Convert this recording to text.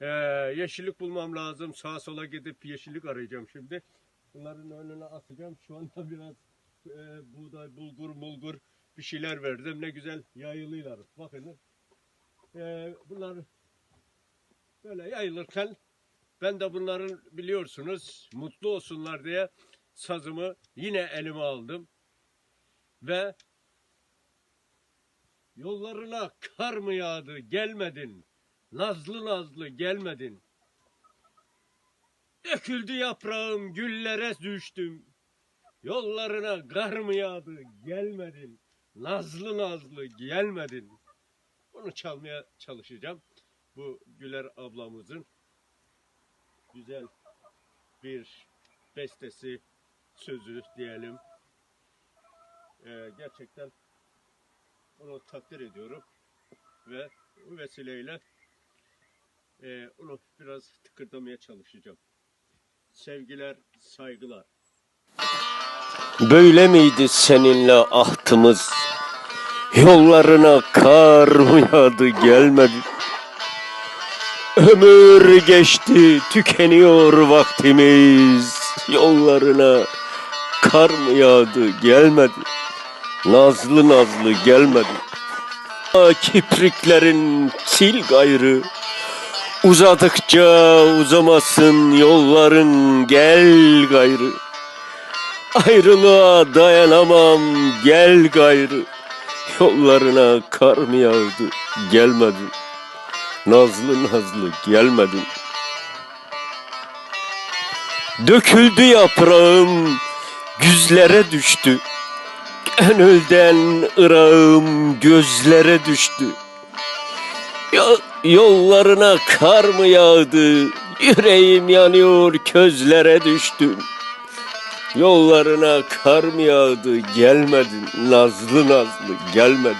Ee, yeşillik bulmam lazım. Sağa sola gidip yeşillik arayacağım şimdi. Bunların önüne atacağım. Şu anda biraz e, buğday, bulgur, mulgur bir şeyler verdim. Ne güzel yayılıyorlar. Bakın. Ee, bunlar böyle yayılırken ben de bunların biliyorsunuz mutlu olsunlar diye sazımı yine elime aldım. Ve yollarına kar mı yağdı gelmedin. Nazlı nazlı gelmedin. Döküldü yaprağım güllere düştüm. Yollarına kar mı yağdı gelmedin. Nazlı nazlı gelmedin. Bunu çalmaya çalışacağım. Bu Güler ablamızın güzel bir bestesi, sözü diyelim. Ee, gerçekten onu takdir ediyorum ve bu vesileyle e, onu biraz tıkırdamaya çalışacağım. Sevgiler, saygılar. Böyle miydi seninle ahtımız? Yollarına kar mı yağdı gelmedi? Ömür geçti tükeniyor vaktimiz. Yollarına kar mı yağdı gelmedi? Nazlı nazlı gelmedi. Kipriklerin sil gayrı. Uzadıkça uzamasın yolların gel gayrı. Ayrılığa dayanamam gel gayrı. Yollarına kar mı yağdı gelmedin Nazlı nazlı gelmedin Döküldü yaprağım güzlere düştü. Gönülden ırağım gözlere düştü Yollarına kar mı yağdı? Yüreğim yanıyor közlere düştüm. Yollarına kar mı yağdı? Gelmedin nazlı nazlı gelmedin